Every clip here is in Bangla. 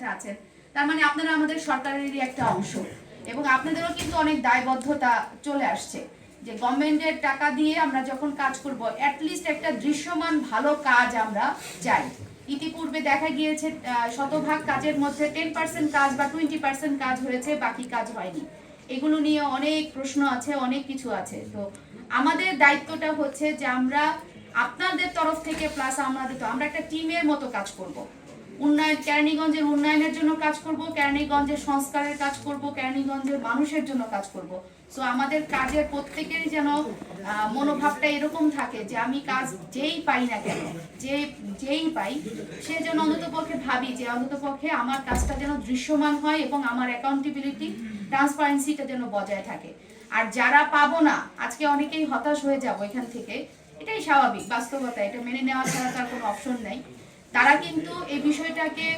সাথে আছেন। তার মানে আপনারা আমাদের সরকারেরই একটা অংশ। এবং আপনাদেরও কিন্তু অনেক দায়বদ্ধতা চলে আসছে যে গভর্নমেন্টের টাকা দিয়ে আমরা যখন কাজ করব অ্যাটলিস্ট একটা দৃশ্যমান ভালো কাজ আমরা চাই। ইতিপূর্বে দেখা গিয়েছে শতভাগ কাজের মধ্যে টেন পার্সেন্ট কাজ বা টোয়েন্টি পার্সেন্ট কাজ হয়েছে, বাকি কাজ হয়নি। এগুলো নিয়ে অনেক প্রশ্ন আছে, অনেক কিছু আছে। তো আমাদের দায়িত্বটা হচ্ছে যে আমরা আপনাদের তরফ থেকে প্লাস আমাদের তো আমরা একটা টিমের মতো কাজ করব। উন্নয়ন, কেরানীগঞ্জের উন্নয়নের জন্য কাজ করব, কেরানীগঞ্জের সংস্কারের কাজ করব, কেরানীগঞ্জের মানুষের জন্য কাজ করব। সো আমাদের কাজের প্রত্যেকেরই যেন মনোভাবটা এরকম থাকে যে আমি কাজ যেই পাই না কেন, যে, যেই পাই, সে যেন অন্তত পক্ষে ভাবি যে অন্তত পক্ষে আমার কাজটা যেন দৃশ্যমান হয় এবং আমার অ্যাকাউন্টেবিলিটি ট্রান্সপারেন্সিটা যেন বজায় থাকে। আর যারা পাবো না, আজকে অনেকেই হতাশ হয়ে যাব এখান থেকে, এটাই স্বাভাবিক, বাস্তবতা, এটা মেনে নেওয়া ছাড়া তার কোনো অপশন নেই। তারা কিন্তু এই বিষয়টাকে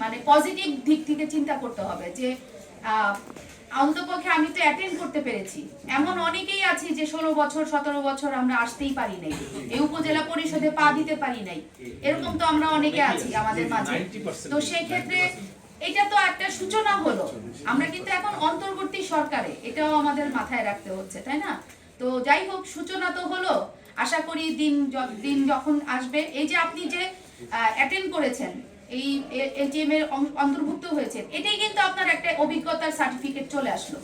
মানে পজিটিভ দিক থেকে চিন্তা করতে হবে যে অন্তপক্ষে আমি তো অ্যাটেন্ড করতে পেরেছি। এমন অনেকেই যে ষোলো বছর, সতেরো বছর আমরা আসতেই পারি নাই। এই উপজেলা পরিষদে পা দিতে পারি নাই। এরকম তো আমরা অনেকে আছি আমাদের মাঝে। তো এটা তো একটা সূচনা হলো। আমরা কিন্তু এখন অন্তর্বর্তী সরকারে, এটাও আমাদের মাথায় রাখতে হচ্ছে, তাই না? তো যাই হোক, সূচনা তো হলো। আশা করি দিন দিন যখন আসবে, এই যে আপনি যে অ্যাটেন্ড করেছেন। এই এটিএম এর অন্তর্ভুক্ত হয়েছে এটাই কিন্তু আপনার একটা অভিজ্ঞতার সার্টিফিকেট চলে আসলো।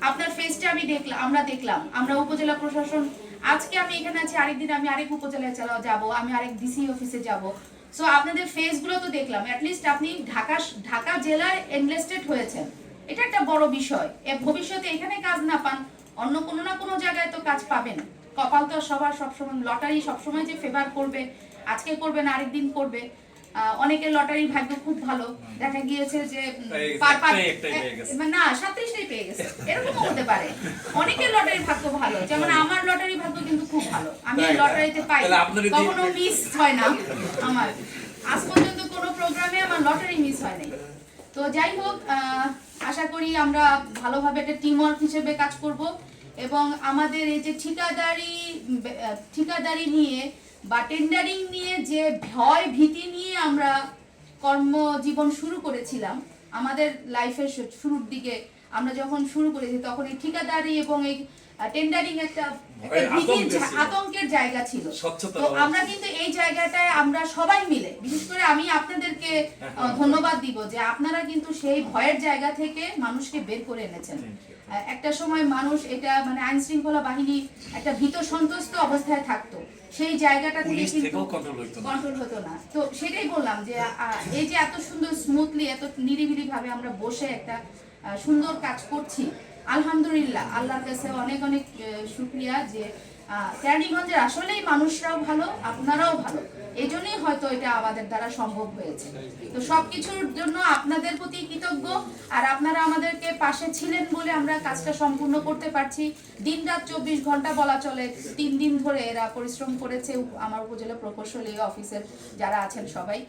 আপনার ফেসটা আমি দেখলাম আমরা দেখলাম। আমরা উপজেলা প্রশাসন আজকে আমি এখানে আছি, আরেকদিন আমি আরেক উপজেলায় চালা- যাব। আমি আরেক ডিসি অফিসে যাব। সো আপনাদের ফেসগুলো তো দেখলাম। অ্যাটলিস্ট আপনি ঢাকা ঢাকা জেলায় এনলিস্টেড হয়েছেন। এটা একটা বড় বিষয়। ভবিষ্যতে এখানে কাজ না পান, অন্য কোনো না কোনো জায়গায় তো কাজ পাবেন। কপাল তো সবার সবসময় লটারি সবসময় যে ফেভার করবে আজকে করবে না আরেকদিন করবে। অনেকের লটারির ভাগ্য খুব ভালো। দেখা গিয়েছে যে না সাতত্রিশটাই পেয়ে গেছে। এরকম হতে পারে। অনেকের লটারির ভাগ্য ভালো যেমন আমার লটারি ভাগ্য কিন্তু খুব ভালো। আমি। লটারিতে পাই কখনো মিস হয় না আমার। আজ পর্যন্ত কোনো প্রোগ্রামে আমার লটারি মিস হয় নাই। তো যাই হোক আশা করি আমরা ভালোভাবে একটা টিম ওয়ার্ক হিসেবে কাজ করব। এবং আমাদের এই যে ঠিকাদারি ঠিকাদারি নিয়ে বা টেন্ডারিং নিয়ে যে ভয় ভীতি নিয়ে আমরা কর্মজীবন শুরু করেছিলাম আমাদের লাইফের শুরুর দিকে আমরা যখন শুরু করেছি তখন এই ঠিকাদারি এবং এই টেন্ডারিং একটা। আতঙ্কের জায়গা ছিল তো আমরা কিন্তু এই জায়গাটায় আমরা সবাই মিলে বিশেষ করে আমি আপনাদেরকে ধন্যবাদ দিব যে আপনারা কিন্তু সেই ভয়ের জায়গা থেকে মানুষকে বের করে এনেছেন। একটা সময় মানুষ এটা মানে আইন শৃঙ্খলা বাহিনী একটা ভীত সন্ত্রস্ত অবস্থায় থাকতো। সেই জায়গাটা থেকে কিন্তু কন্ট্রোল হতো না। তো সেটাই বললাম যে এই যে এত সুন্দর স্মুথলি এত নিরিবিলি ভাবে আমরা বসে একটা সুন্দর কাজ করছি আলহামদুলিল্লাহ আল্লাহর কাছে অনেক অনেক শুক্রিয়া যে কেরানীগঞ্জের আসলেই মানুষরাও ভালো, আপনারাও ভালো। এই জন্যই হয়তো এটা আমাদের দ্বারা সম্ভব হয়েছে। তো সবকিছুর জন্য আপনাদের প্রতি কৃতজ্ঞ, আর আপনারা আমাদেরকে পাশে ছিলেন বলে আমরা কাজটা সম্পূর্ণ করতে পারছি। দিন রাত চব্বিশ ঘণ্টা বলা চলে, তিন দিন ধরে এরা পরিশ্রম করেছে, আমার উপজেলা প্রকৌশলী অফিসের যারা আছেন সবাই।